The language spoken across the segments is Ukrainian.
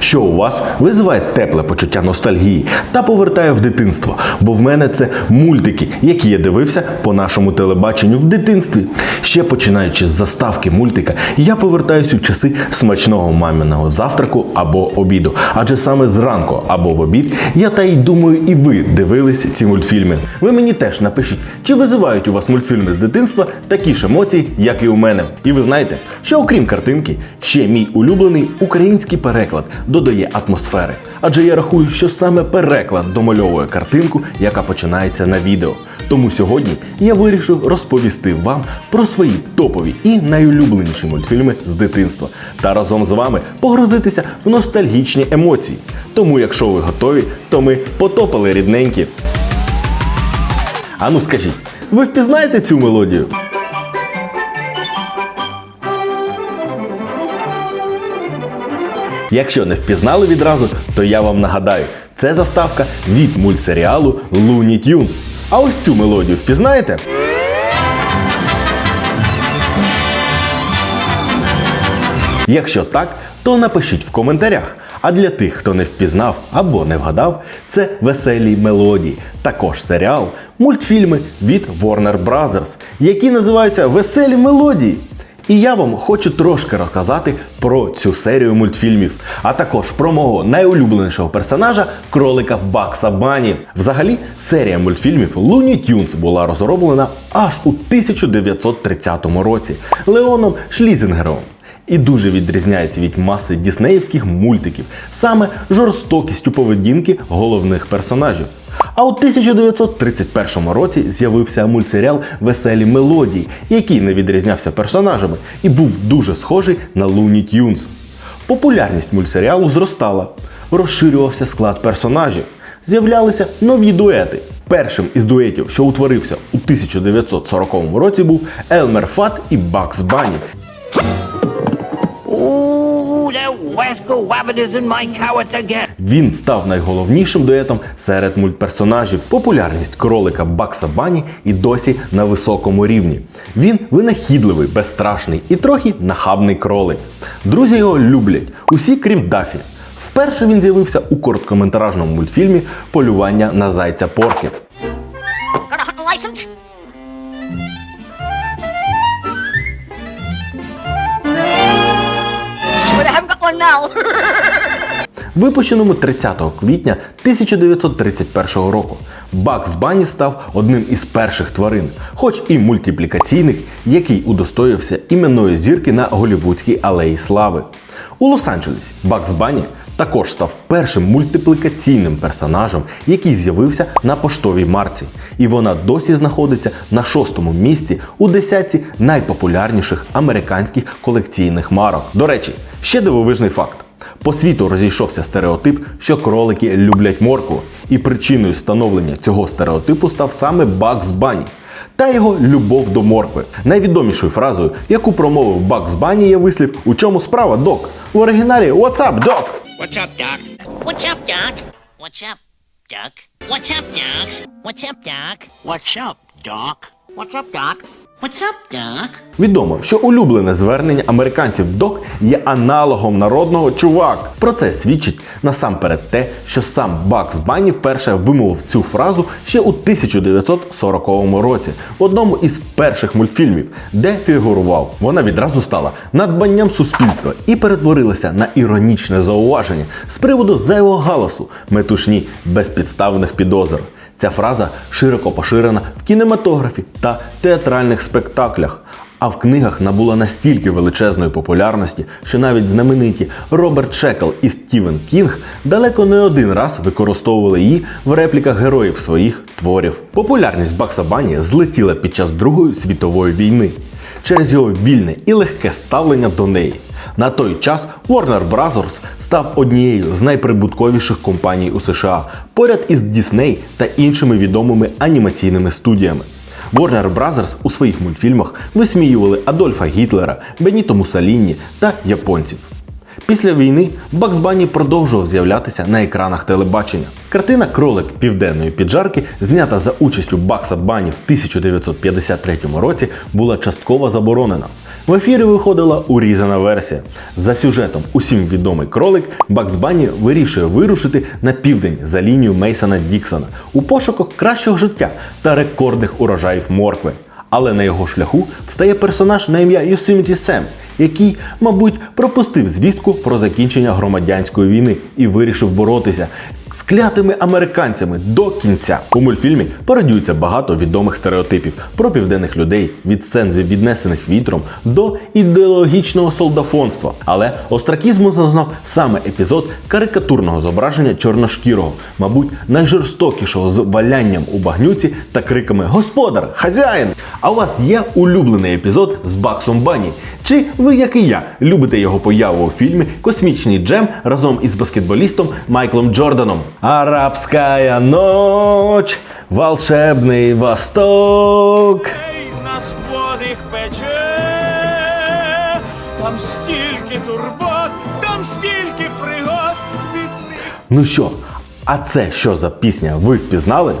що у вас визиває тепле почуття ностальгії та повертає в дитинство. Бо в мене це мультики, які я дивився по нашому телебаченню в дитинстві. Ще починаючи з заставки мультика, я повертаюся у часи смачного маминого завтраку або обіду. Адже саме зранку або в обід я та й думаю, і ви дивились ці мультфільми. Ви мені теж напишіть, чи визивають у вас мультфільми з дитинства такі ж емоції, як і у мене. І ви знаєте, що окрім картинки, ще мій улюблений український переклад додає атмосфери. Адже я рахую, що саме переклад домальовує картинку, яка починається на відео. Тому сьогодні я вирішив розповісти вам про свої топові і найулюбленіші мультфільми з дитинства та разом з вами погрузитися в ностальгічні емоції. Тому, якщо ви готові, то ми потопали рідненькі. Ану скажіть, ви впізнаєте цю мелодію? Якщо не впізнали відразу, то я вам нагадаю, це заставка від мультсеріалу Looney Tunes. А ось цю мелодію впізнаєте? Якщо так, то напишіть в коментарях. А для тих, хто не впізнав або не вгадав, це веселі мелодії, також серіал, мультфільми від Warner Brothers, які називаються Веселі мелодії. І я вам хочу трошки розказати про цю серію мультфільмів, а також про мого найулюбленішого персонажа кролика Бакса Бані. Взагалі, серія мультфільмів Looney Tunes була розроблена аж у 1930 році Леоном Шлізінгером і дуже відрізняється від маси діснеївських мультиків, саме жорстокістю поведінки головних персонажів. А у 1931 році з'явився мультсеріал Веселі мелодії, який не відрізнявся персонажами і був дуже схожий на Looney Tunes. Популярність мультсеріалу зростала, розширювався склад персонажів, з'являлися нові дуети. Першим із дуетів, що утворився у 1940 році, був Елмер Фат і Бакс Банні, Він став найголовнішим дуетом серед мультперсонажів. Популярність кролика Бакса Бані і досі на високому рівні. Він винахідливий, безстрашний і трохи нахабний кролик. Друзі його люблять, усі крім Дафі. Вперше він з'явився у короткометражному мультфільмі Полювання на зайця Порки. Now. Випущеному 30 квітня 1931 року Бакс Бані став одним із перших тварин, хоч і мультиплікаційних, який удостоївся іменної зірки на Голівудській алеї слави. У Лос-Анджелесі Бакс Банні також став першим мультиплікаційним персонажем, який з'явився на поштовій марці, і вона досі знаходиться на шостому місці у десятці найпопулярніших американських колекційних марок. До речі, ще дивовижний факт. По світу розійшовся стереотип, що кролики люблять моркву, і причиною становлення цього стереотипу став саме Бакс Бані та його любов до моркви. Найвідомішою фразою, яку промовив Бакс Бані, є вислів У чому справа, док? В оригіналі What's up, док? What's up, Doc? What's up, Doc? What's up, Doc? What's up, Doc? What's up, Doc? What's up, Doc? What's up, Doc? What's up, Doc? Відомо, що улюблене звернення американців док є аналогом народного чувак. Про це свідчить насамперед те, що сам Бакс Банні вперше вимовив цю фразу ще у 1940 році в одному із перших мультфільмів, де фігурував. Вона відразу стала надбанням суспільства і перетворилася на іронічне зауваження з приводу зайвого галасу, метушні безпідставних підозр. Ця фраза широко поширена в кінематографі та театральних спектаклях. А в книгах набула настільки величезної популярності, що навіть знамениті Роберт Шекл і Стівен Кінг далеко не один раз використовували її в репліках героїв своїх творів. Популярність Бакса Бані злетіла під час Другої світової війни через його вільне і легке ставлення до неї. На той час Warner Bros. став однією з найприбутковіших компаній у США поряд із Disney та іншими відомими анімаційними студіями. Warner Bros. у своїх мультфільмах висміювали Адольфа Гітлера, Беніто Муссоліні та японців. Після війни Бакс Банні продовжував з'являтися на екранах телебачення. Картина Кролик південної піджарки, знята за участю Бакса Банні в 1953 році, була частково заборонена. В ефірі виходила урізана версія. За сюжетом усім відомий кролик Бакс Банні вирішує вирушити на південь за лінію Мейсона Діксона у пошуках кращого життя та рекордних урожаїв моркви. Але на його шляху встає персонаж на ім'я Йосиміті Сем, який, мабуть, пропустив звістку про закінчення громадянської війни і вирішив боротися з клятими американцями до кінця. У мультфільмі пародіються багато відомих стереотипів про південних людей від сцен віднесених вітром до ідеологічного солдафонства. Але остракізму зазнав саме епізод карикатурного зображення чорношкірого, мабуть, найжорстокішого з валянням у багнюці та криками Господар, хазяїн! А у вас є улюблений епізод з Баксом Бані? Чи ви, як і я, любите його появу у фільмі Космічний Джем разом із баскетболістом Майклом Джорданом? Арабська ночь, волшебний восток. Нас подих пече, там стільки турбот, там стільки пригод. Ну що, а це що за пісня? Ви впізнали?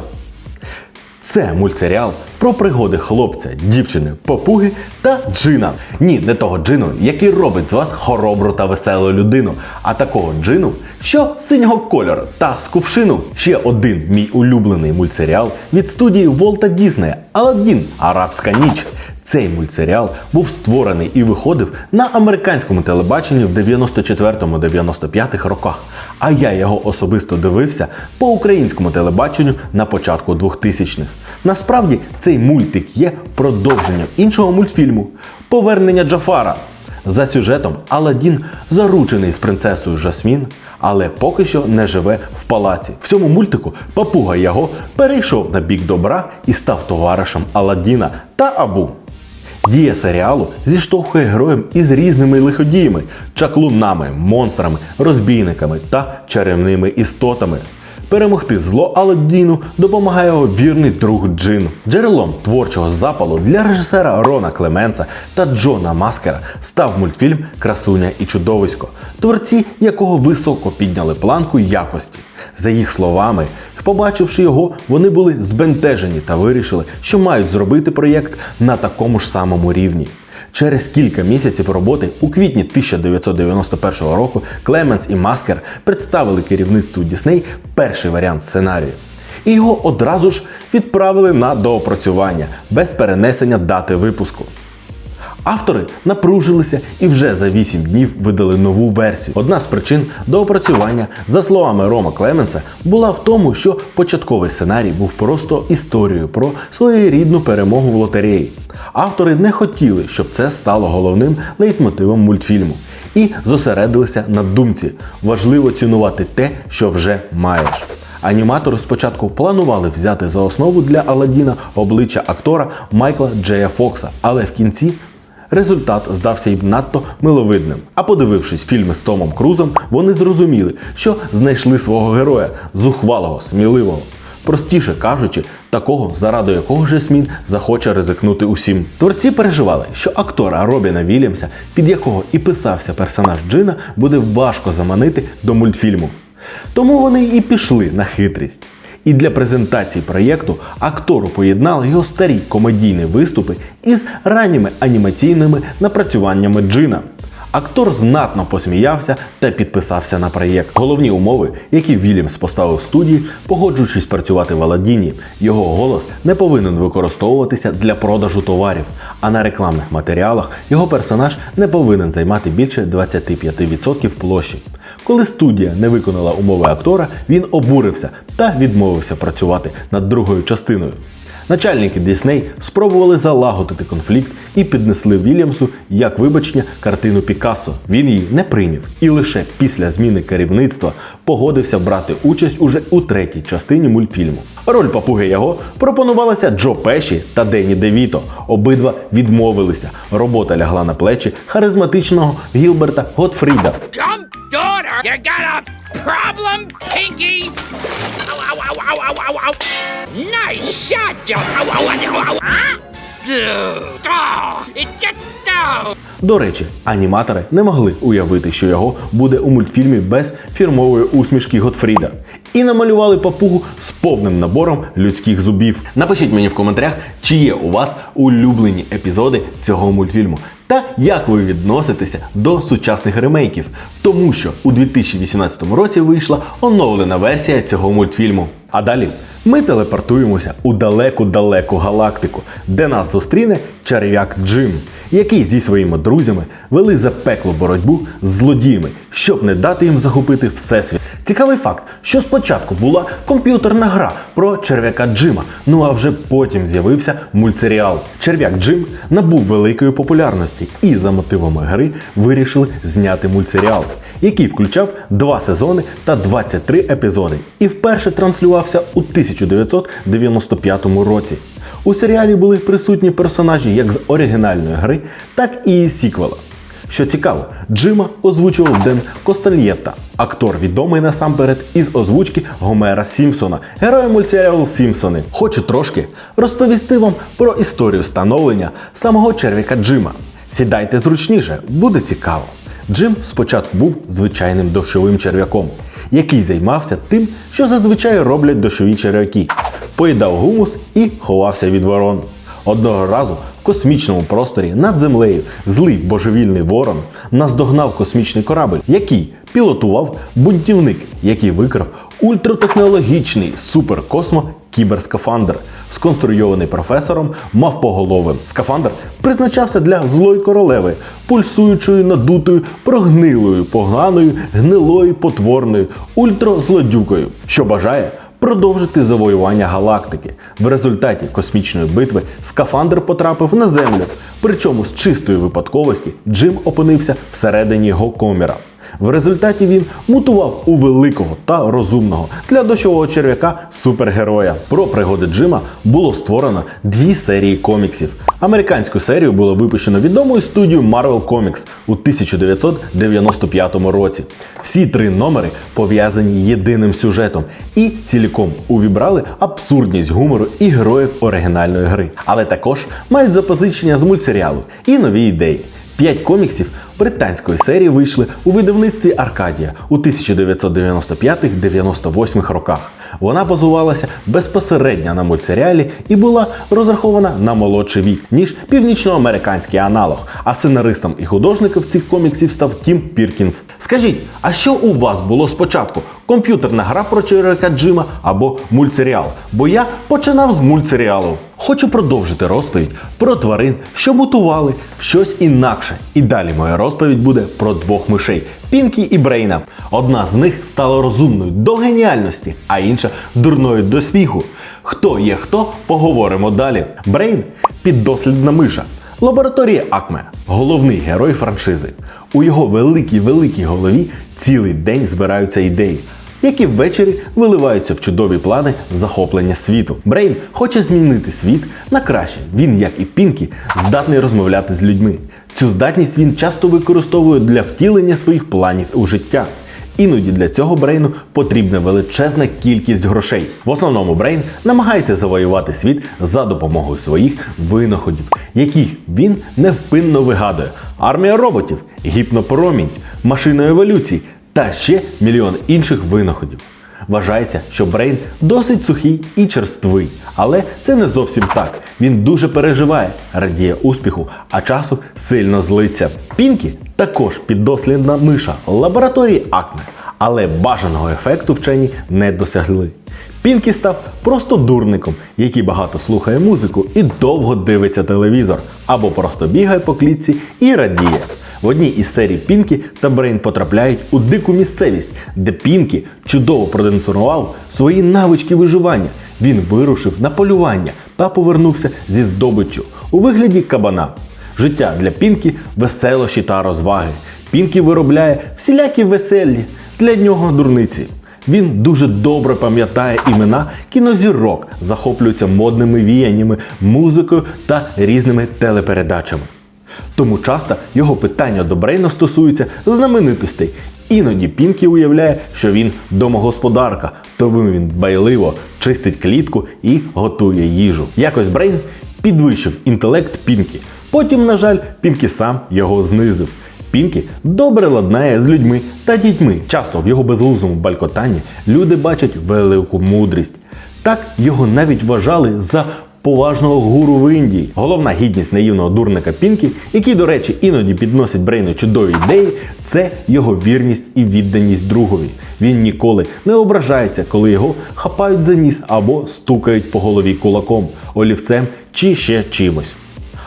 Це мультсеріал про пригоди хлопця, дівчини, попуги та джина. Ні, не того джину, який робить з вас хоробру та веселу людину, а такого джину, що синього кольору та з кувшину. Ще один мій улюблений мультсеріал від студії Волта Діснея Аладдін Арабська ніч. Цей мультсеріал був створений і виходив на американському телебаченні в 94-95 роках. А я його особисто дивився по українському телебаченню на початку 2000-х. Насправді цей мультик є продовженням іншого мультфільму Повернення Джафара. За сюжетом Аладдін заручений з принцесою Жасмін, але поки що не живе в палаці. В цьому мультику папуга Яго перейшов на бік добра і став товаришем Аладдіна та Абу. Дія серіалу зіштовхує героям із різними лиходіями, чаклунами, монстрами, розбійниками та чарівними істотами. Перемогти зло Аладдіну допомагає його вірний друг Джин. Джерелом творчого запалу для режисера Рона Клеменса та Джона Маскера став мультфільм Красуня і чудовисько, творці якого високо підняли планку якості. За їх словами, побачивши його, вони були збентежені та вирішили, що мають зробити проєкт на такому ж самому рівні. Через кілька місяців роботи у квітні 1991 року Клеменс і Маскер представили керівництву Дісней перший варіант сценарію. І його одразу ж відправили на доопрацювання без перенесення дати випуску. Автори напружилися і вже за 8 днів видали нову версію. Одна з причин доопрацювання, за словами Рома Клеменса, була в тому, що початковий сценарій був просто історією про своєрідну перемогу в лотереї. Автори не хотіли, щоб це стало головним лейтмотивом мультфільму, і зосередилися на думці. Важливо цінувати те, що вже маєш. Аніматори спочатку планували взяти за основу для Аладдіна обличчя актора Майкла Джея Фокса, але в кінці результат здався їм надто миловидним. А подивившись фільми з Томом Крузом, вони зрозуміли, що знайшли свого героя зухвалого, сміливого. Простіше кажучи, такого, заради якого Жасмін захоче ризикнути усім. Творці переживали, що актора Робіна Вільямса, під якого і писався персонаж Джина, буде важко заманити до мультфільму. Тому вони і пішли на хитрість. І для презентації проєкту актору поєднали його старі комедійні виступи із ранніми анімаційними напрацюваннями Джина. Актор знатно посміявся та підписався на проєкт. Головні умови, які Вільямс поставив студії, погоджуючись працювати в Аладдіні, його голос не повинен використовуватися для продажу товарів, а на рекламних матеріалах його персонаж не повинен займати більше 25% площі. Коли студія не виконала умови актора, він обурився та відмовився працювати над другою частиною. Начальники Дісней спробували залагодити конфлікт і піднесли Вільямсу як вибачення картину Пікассо. Він її не прийняв і лише після зміни керівництва погодився брати участь уже у третій частині мультфільму. Роль папуги його пропонувалася Джо Пеші та Дені Девіто. Обидва відмовилися. Робота лягла на плечі харизматичного Гілберта Готфріда. You got a problem, Pinky? Ow, ow, ow, ow, ow, ow, ow. Nice shot, Joe. Ow, ow, ow, ow, ow. Huh? Oh, it just no. До речі, аніматори не могли уявити, що його буде у мультфільмі без фірмової усмішки Готфріда. І намалювали папугу з повним набором людських зубів. Напишіть мені в коментарях, чи є у вас улюблені епізоди цього мультфільму. Та як ви відноситеся до сучасних ремейків, тому що у 2018 році вийшла оновлена версія цього мультфільму. А далі ми телепортуємося у далеку-далеку галактику, де нас зустріне черв'як Джим, який зі своїми друзями вели запеклу боротьбу з злодіями, щоб не дати їм захопити всесвіт. Цікавий факт, що спочатку була комп'ютерна гра про черв'яка Джима, ну а вже потім з'явився мультсеріал. Черв'як Джим набув великої популярності, і за мотивами гри вирішили зняти мультсеріал, який включав два сезони та 23 епізоди, і вперше транслювався у 1995 році. У серіалі були присутні персонажі як з оригінальної гри, так і із сіквела. Що цікаво, Джима озвучував Ден Костальєта, актор відомий насамперед із озвучки Гомера Сімпсона, героя мультсеріалу Сімпсони. Хочу трошки розповісти вам про історію становлення самого черв'яка Джима. Сідайте зручніше, буде цікаво. Джим спочатку був звичайним дощовим черв'яком, який займався тим, що зазвичай роблять дощові черв'яки. Поїдав гумус і ховався від ворон. Одного разу в космічному просторі над землею злий божевільний ворон наздогнав космічний корабль, який пілотував бунтівник, який викрав ультратехнологічний суперкосмо кіберскафандр, сконструйований професором мавпоголовим. Скафандр призначався для злої королеви, пульсуючою, надутою, прогнилою, поганою, гнилою, потворною, ультразлодюкою, що бажає продовжити завоювання галактики. В результаті космічної битви скафандр потрапив на землю. Причому з чистої випадковості Джим опинився всередині його коміра. В результаті він мутував у великого та розумного для дощового черв'яка супергероя. Про пригоди Джима було створено дві серії коміксів. Американську серію було випущено відомою студією Marvel Comics у 1995 році. Всі три номери пов'язані єдиним сюжетом і ціліком увібрали абсурдність гумору і героїв оригінальної гри, але також мають запозичення з мультсеріалу і нові ідеї. П'ять коміксів британської серії вийшли у видавництві Аркадія у 1995-98 роках. Вона базувалася безпосередньо на мультсеріалі і була розрахована на молодший вік, ніж північноамериканський аналог. А сценаристом і художником цих коміксів став Тім Піркінс. Скажіть, а що у вас було спочатку? Комп'ютерна гра про черв'яка Джима або мультсеріал? Бо я починав з мультсеріалу. Хочу продовжити розповідь про тварин, що мутували в щось інакше. І далі моя розповідь буде про двох мишей Пінкі і Брейна. Одна з них стала розумною до геніальності, а інша дурною до сміху. Хто є хто, поговоримо далі. Брейн піддослідна миша. Лабораторія Акме головний герой франшизи. У його великій великій голові цілий день збираються ідеї які ввечері виливаються в чудові плани захоплення світу. Брейн хоче змінити світ на краще. Він, як і Пінкі, здатний розмовляти з людьми. Цю здатність він часто використовує для втілення своїх планів у життя. Іноді для цього Брейну потрібна величезна кількість грошей. В основному Брейн намагається завоювати світ за допомогою своїх винаходів, яких він невпинно вигадує: армія роботів, гіпнопромінь, машина еволюції та ще мільйон інших винаходів. Вважається, що Брейн досить сухий і черствий, але це не зовсім так. Він дуже переживає, радіє успіху, а часу сильно злиться. Пінкі також піддослідна миша лабораторії Акме, але бажаного ефекту вчені не досягли. Пінкі став просто дурником, який багато слухає музику і довго дивиться телевізор, або просто бігає по клітці і радіє. В одній із серій Пінкі та Брейн потрапляють у дику місцевість, де Пінкі чудово продемонстрував свої навички виживання. Він вирушив на полювання та повернувся зі здобиччю у вигляді кабана. Життя для Пінкі веселощі та розваги. Пінкі виробляє всілякі веселі для нього дурниці. Він дуже добре пам'ятає імена кінозірок, захоплюється модними віяннями, музикою та різними телепередачами. Тому часто його питання до Брейна стосуються знаменитостей. Іноді Пінкі уявляє, що він домогосподарка, тому він дбайливо чистить клітку і готує їжу. Якось Брейн підвищив інтелект Пінкі. Потім, на жаль, Пінкі сам його знизив. Пінкі добре ладнає з людьми та дітьми. Часто в його безглуздому балькотанні люди бачать велику мудрість. Так його навіть вважали за поважного гуру в Індії. Головна гідність наївного дурника Пінкі, який, до речі, іноді підносить Брейну чудові ідеї, це його вірність і відданість другові. Він ніколи не ображається, коли його хапають за ніс або стукають по голові кулаком, олівцем чи ще чимось.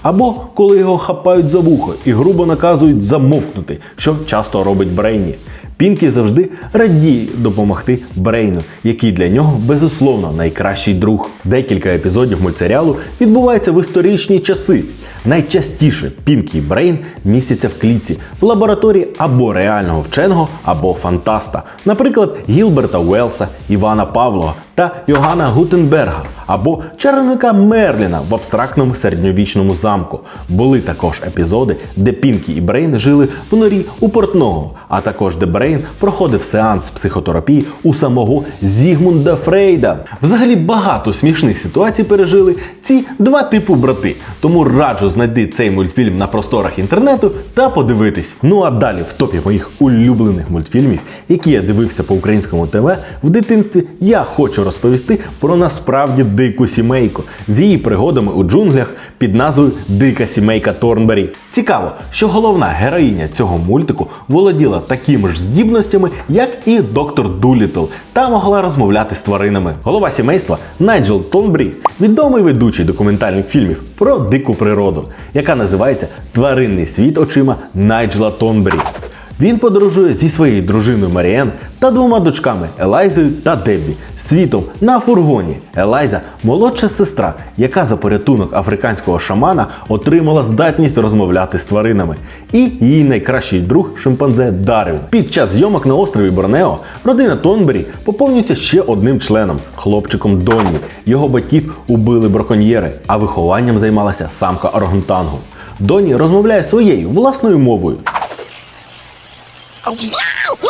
Або коли його хапають за вухо і грубо наказують замовкнути, що часто робить Брейні. Пінкі завжди радіє допомогти Брейну, який для нього безусловно найкращий друг. Декілька епізодів мультсеріалу відбуваються в історичні часи. Найчастіше Пінкі і Брейн містяться в клітці в лабораторії або реального вченого, або фантаста, наприклад, Гілберта Уелса, Івана Павлова та Йоганна Гутенберга, або чарівника Мерліна в абстрактному середньовічному замку. Були також епізоди, де Пінкі і Брейн жили в норі у портного, а також де Брейн проходив сеанс психотерапії у самого Зігмунда Фрейда. Взагалі багато смішних ситуацій пережили ці два типу брати. Тому раджу знайти цей мультфільм на просторах інтернету та подивитись. Ну а далі в топі моїх улюблених мультфільмів, які я дивився по українському ТВ в дитинстві, я хочу розповісти про насправді дику сімейку з її пригодами у джунглях під назвою Дика сімейка Торнбері. Цікаво, що головна героїня цього мультику володіла такими ж здібностями, як і доктор Дулітл, та могла розмовляти з тваринами. Голова сімейства Найджел Тонбрі, відомий ведучий документальних фільмів про дику природу, яка називається Тваринний світ очима Найджела Тонбрі. Він подорожує зі своєю дружиною Маріен та двома дочками Елайзою та Деббі світом на фургоні. Елайза молодша сестра, яка за порятунок африканського шамана отримала здатність розмовляти з тваринами. І її найкращий друг шимпанзе Дарвін. Під час зйомок на острові Борнео родина Тонбері поповнюється ще одним членом хлопчиком Донні. Його батьків убили браконьєри, а вихованням займалася самка орангутангу. Доні розмовляє своєю власною мовою. Oh, wow!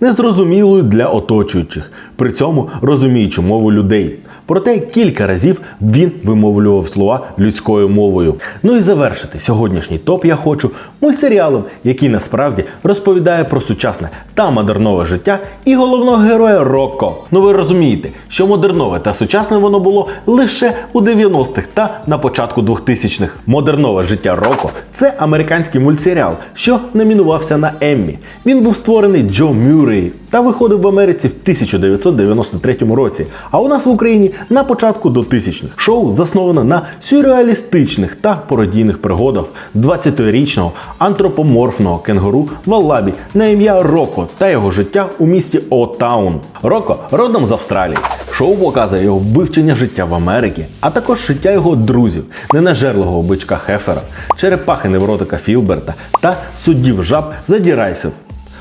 Незрозумілою для оточуючих, при цьому розуміючи мову людей. Проте кілька разів він вимовлював слова людською мовою. Ну і завершити сьогоднішній топ я хочу мультсеріалом, який насправді розповідає про сучасне та модернове життя і головного героя Рокко. Ну ви розумієте, що модернове та сучасне воно було лише у 90-х та на початку 2000-х. Модернове життя Рокко це американський мультсеріал, що номінувався на Еммі. Він був створений Джо Мюррей та виходив в Америці в 1993 році, а у нас в Україні на початку до тисячних. Шоу засновано на сюрреалістичних та пародійних пригодах 20-річного антропоморфного кенгуру Валлабі на ім'я Роко та його життя у місті Отаун. Роко родом з Австралії. Шоу показує його вивчення життя в Америці, а також життя його друзів, ненажерливого бичка Хефера, черепахи невротика Філберта та суддів жаб Задірайсів.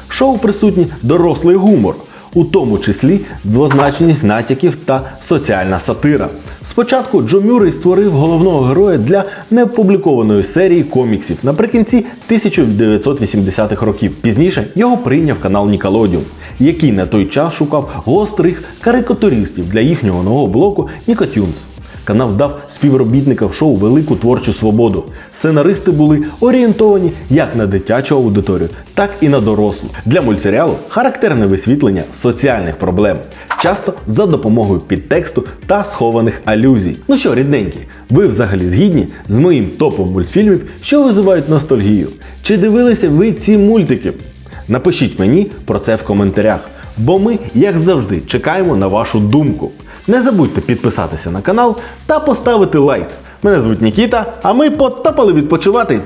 Шоу присутній дорослий гумор, у тому числі двозначність натяків та соціальна сатира. Спочатку Джо Мюррей створив головного героя для неопублікованої серії коміксів наприкінці 1980-х років. Пізніше його прийняв канал Nickelodeon, який на той час шукав гострих карикатуристів для їхнього нового блоку Nicotunes. Канал дав співробітникам шоу велику творчу свободу. Сценаристи були орієнтовані як на дитячу аудиторію, так і на дорослу. Для мультсеріалу характерне висвітлення соціальних проблем, часто за допомогою підтексту та схованих алюзій. Ну що, рідненькі, ви взагалі згідні з моїм топом мультфільмів, що визивають ностальгію? Чи дивилися ви ці мультики? Напишіть мені про це в коментарях, бо ми, як завжди, чекаємо на вашу думку. Не забудьте підписатися на канал та поставити лайк. Мене звуть Нікіта, а ми потопали відпочивати.